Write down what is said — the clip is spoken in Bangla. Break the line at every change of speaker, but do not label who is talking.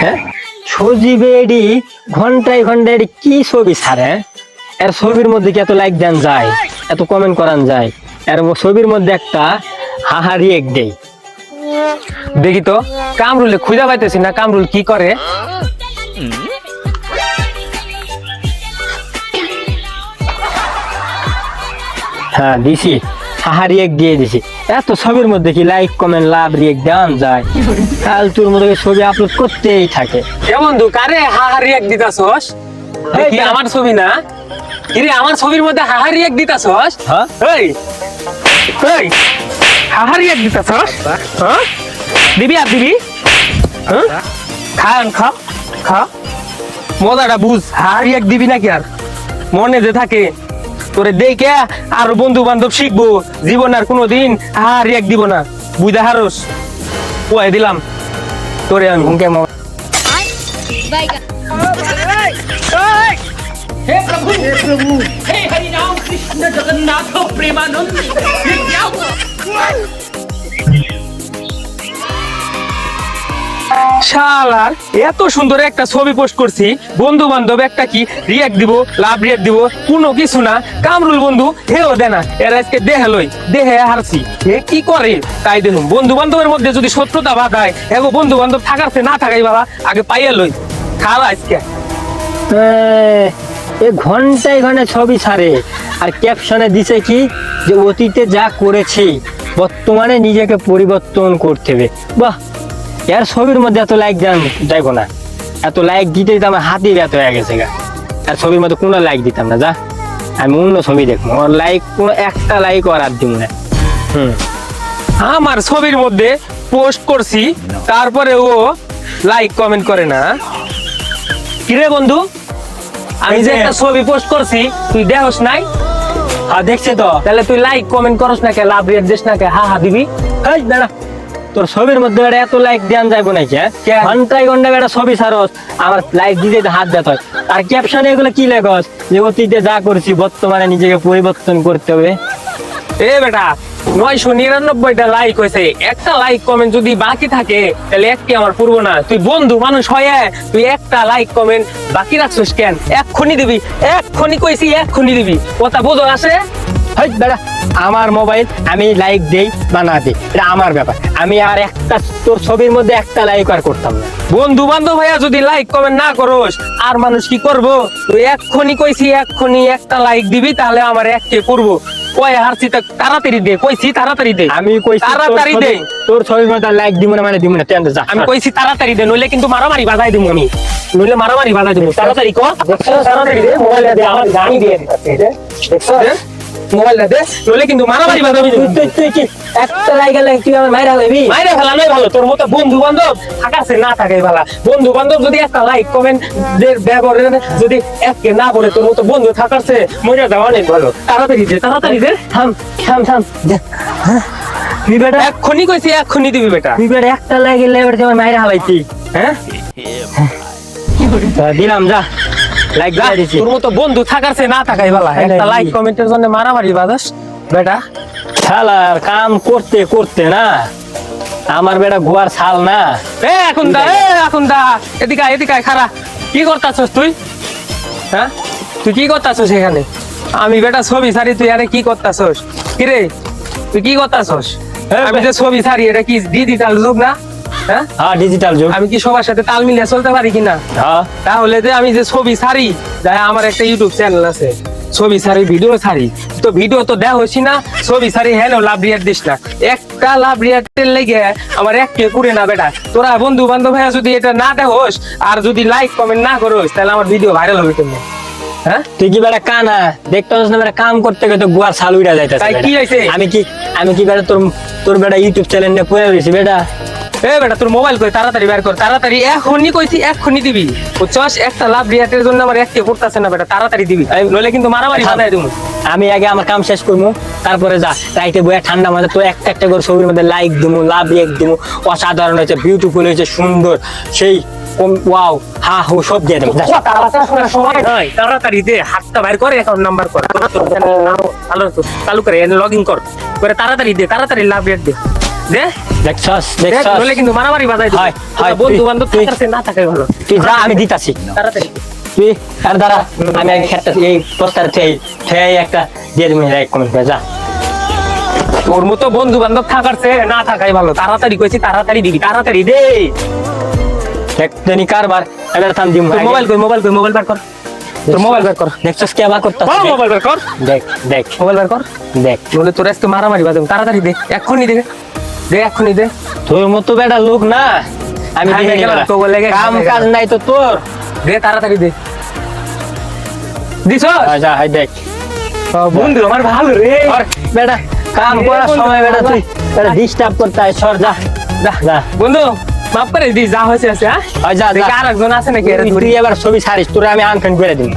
হ্যাঁ? সজীবে এডি ঘন্টায় ঘন্টায় এডি কি ছবি ছাড়ে? এর ছবির মধ্যে কি এত লাইক দেন যায়? এত কমেন্ট করান যায়? এর ছবির মধ্যে একটা হাহারি এক দেই।
দেখি তো, কামরুলে খুঁজা পাইতেছি না কামরুল কি করে?
হ্যাঁ দিছি। হাহারি এক দিয়ে দিছি। এত ছবির মধ্যে কি লাইক কমেন্ট লাভ রিয়েক দেওয়ান যায়? ফালতুর মধ্যে ছবি আপলোড করতেই থাকে।
এ বন্ধু কারে হাহারি এক দিতাছস? দেখি
এই,
আমার ছবি না? কিরে আমার ছবির মধ্যে হাহারি এক দিতাছস?
হ্যাঁ?
এই এই হাহারি এক দিতাছস? হ্যাঁ? দিবি আর দিবি? হ্যাঁ? খান খা খা। মজাটা বুঝ হাহারি এক দিবি নাকি আর? মনে যে থাকে। তোরে দেখে আর বন্ধু বান্ধব শিখবো জীবন আর কোনোদিন হাহারি এক দিব না বুঝা হারস ওয়াই দিলাম তোরে আমি হুমকে
Bye.
हे प्रभु हे प्रभु हे हरि राम कृष्ण जगन्नाथ प्रेमानंद ये क्या हुआ
শালার, এত সুন্দর একটা ছবি পোস্ট করছি। বন্ধু বান্ধব একটা কি রিয়াক্ট দিব লাভ রিয়াক্ট দিব, কোনো কিছু না। কামরুল বন্ধু হেও দে না। এর আজকে দেহে লই, দেহে হারছি। এ কি করে? তাই দেখুন বন্ধু বান্ধবের মধ্যে যদি শত্রুতা বাধায়, এগো বন্ধু বান্ধব থাকার না থাকাই বাবা, আগে পাইয়া লই। খাওয়া আজকে।
এ ঘন্টায় ঘন্টায় ছবি ছাড়ে। আর ক্যাপশনে দিছে কি, যে অতীতে যা করেছি, বর্তমানে নিজেকে পরিবর্তন করতে হবে। বাহ! এর ছবির মধ্যে এত লাইক দেন যাইবো না। এত লাইক দিতে দিতে আমার হাতি ব্যথ হয়ে গেছে গা। আর ছবির মধ্যে কোনো লাইক দিতাম না যা। আমি অন্য ছবি দেখব। ওর লাইক কোনো একটা লাইক আর আর দিব না। হুম।
আমার ছবির মধ্যে পোস্ট করছি তারপরে ও লাইক কমেন্ট করে না। কিরে বন্ধু? আমি যে একটা ছবি পোস্ট করছি তুই দেখস নাই?
আর দেখছে তো।
তাহলে তুই লাইক কমেন্ট করস না কে? লাভ রেট দিস না কে? হা হা দিবি।
এই দাঁড়া। তোর ছবির মধ্যে এত লাইক দেন যাইবো নাকি হ্যাঁ? ঘন্টায় একটা ছবি ছাড়স আমার লাইক দিতে হাত দেত হয় আর ক্যাপশনে এগুলো কি লেখস? যে অতীতে যা করছি বর্তমানে নিজেকে পরিবর্তন করতে হবে।
এ বেটা নয়শো নিরানব্বইটা লাইক হয়েছে। একটা লাইক কমেন্ট যদি বাকি থাকে তাহলে একটি আমার পূর্ব না? তুই বন্ধু মানুষ হয়ে তুই একটা লাইক কমেন্ট বাকি রাখছিস কেন? এক্ষুনি দিবি এক্ষুনি কইছি এক্ষুনি দিবি। কথা বোঝো আছে
হেই দাঁড়া আমার মোবাইল আমি লাইক দেই বা না দিই এটা আমার ব্যাপার। আমি আর একটা তোর ছবির মধ্যে একটা লাইক আর করতাম না।
বন্ধু বান্ধব ভাইয়া যদি লাইক কমেন্ট না করোস আর মানুষ কি করব? তুই এক্ষুনি কইছি এক্ষুনি একটা লাইক দিবি তাহলে আমার এককে করব। কয় হারছি তা তাড়াতাড়ি দে কইছি তাড়াতাড়ি দে।
আমি কইছি
তাড়াতাড়ি দে।
তোর ছবির মধ্যে লাইক দিব না মানে দিব না তেন যা।
আমি কইছি তাড়াতাড়ি দে নইলে কিন্তু মারামারি বাজাই দিব আমি। নইলে মারামারি বাজাই দিব তাড়াতাড়ি কর। তাড়াতাড়ি দে মোবাইল দে আমার গাড়ি দিয়ে দিতেছে দেখছ? মোবাইল দে নইলে কিন্তু মারামারি বাজাবি
তুই তুই তুই কি একটা লাইক লাইক তুই আমার মাইরা লইবি
মাইরে ফেলা নয় ভালো তোর মতো বন্ধু বান্ধব থাকাছে না থাকাই ভালো। বন্ধু বান্ধব যদি একটা লাইক কমেন্ট ব্যবহারে যদি একে না বলে তোর মতো বন্ধু থাকাছে মজা যাওয়া অনেক ভালো। তাড়াতাড়ি দে তাড়াতাড়ি দে।
থাম থাম থাম। যা। হ্যাঁ? তুই বেটা?
এক্ষুনি কইছি এক্ষুনি দিবি বেটা।
তুই বেটা একটা আমার মাইরা হালাইছি।
হ্যাঁ।
দিলাম যা। লাইক দিছি
তোর মতো বন্ধু থাকার চেয়ে না থাকাই ভালো।
হ্যাঁ,
একটা
হ্যাঁ,
লাইক কমেন্টের জন্য মারামারি বাজাস বেটা
শালার কাম করতে করতে না আমার বেটা গোয়ার ছাল না।
এ এখন দা এ এখন দা এদিকে আয়, এদিকে আয়, খারা কি করতাছস তুই? হ্যাঁ? তুই কি করতাছস এখানে? আমি বেটা ছবি ছাড়ি তুই আরে কি করতাছস? কিরে তুই কি করতাছস? আমি যে ছবি ছাড়ি এটা কি ডিজিটাল যুগ না? হ্যাঁ?
হ্যাঁ ডিজিটাল যুগ।
আমি কি সবার সাথে তাল মিলিয়ে চলতে পারি কিনা?
হ্যাঁ।
তাহলে যে আমি যে ছবি ছাড়ি যাই আমার একটা ইউটিউব চ্যানেল আছে। ছবি ছাড়ি ভিডিও ছাড়ি। তো ভিডিও তো দেওয়া হয়েছি না ছবি ছাড়ি হ্যাঁ লাভ রিয়ার দিস না। একটা লাভ রিয়াটের লেগে আমার এক কে পুরে না বেটা। তোরা বন্ধু বান্ধব ভাইয়া যদি এটা না দেখোস আর যদি লাইক কমেন্ট না করিস তাহলে আমার ভিডিও ভাইরাল হবে কেমন? হ্যাঁ?
তুই কি বেটা কানা? দেখতে না বেটা কাম করতে করতে গোয়ার ছাল উড়া যাইতেছে
তাই কি হয়েছে?
আমি কি আমি কি বেটা তোর তোর বেটা ইউটিউব চ্যানেল নিয়ে পড়ে রয়েছি বেটা?
এ বেটা তোর মোবাইল কই? তাড়াতাড়ি বের কর তাড়াতাড়ি এখনই কইছি এখনই দিবি। বুঝছস? একটা লাভ রিয়াটের জন্য আমার এক কে পড়তাছে না বেটা তাড়াতাড়ি দিবি। নইলে কিন্তু মারামারি দেবো।
আমি আগে আমার কাম শেষ করব তারপরে যা রাইতে বইয়া ঠান্ডা মাঝে তো একটা একটা করে ছবির মধ্যে লাইক দিমু লাভ রিয়েক্ট দিমু অসাধারণ হয়েছে বিউটিফুল হয়েছে সুন্দর সেই ওয়াও হা হু সব দিয়ে দেবো।
সময় নয় তাড়াতাড়ি দে হাতটা বাইর করে অ্যাকাউন্ট নাম্বার কর। ভালো চালু করে লগ ইন কর। করে তাড়াতাড়ি দে তাড়াতাড়ি লাভ রেট দে। দে।
দেখছস দেখছস
নলে কিন্তু মারামারি বাজাই
হয়, হয়,
বন্ধু বান্ধব
তুই-
না থাকাই ভালো।
তুই যা আমি দিতাছি।
তাড়াতাড়ি।
তুই আর দাঁড়া আমি এক খেতে এই পোস্টার থেকে থেকে একটা দিয়ে দিবি এক কমেন্ট করে যা।
তোর মতো বন্ধু বান্ধব থাকার চেয়ে না থাকাই ভালো। তাড়াতাড়ি কইছি তাড়াতাড়ি দিবি তাড়াতাড়ি দে।
দেখ দেনি কারবার এবার থাম দিম
মোবাইল কই মোবাইল কই মোবাইল বার কর। তোর মোবাইল বার কর।
দেখছস কে আবার করতাছ
মোবাইল বার কর।
দেখ দেখ।
মোবাইল বার কর।
দেখ।
নলে তোর আজকে মারামারি বাজাম তাড়াতাড়ি দে এক্ষুনি দে। দে এক্ষুনি দে।
তোর মতো বেটা লোক না। আমি
তো বলে
কাম কাজ নাই তো তোর।
দে তাড়াতাড়ি দে। দিছ
আচ্ছা হাই দেখ।
বন্ধু আমার ভালো রে।
আর বেটা কাম করার সময় বেটা তুই বেটা ডিস্টার্ব করতে সর যা। যা।
বন্ধু মাফ করে দি যা হয়েছে আছে হ্যাঁ?
যা
আর একজন আছে নাকি
তুই- এবার ছবি ছাড়িস তোরে আমি আনফ্রেন্ড করে দিবি।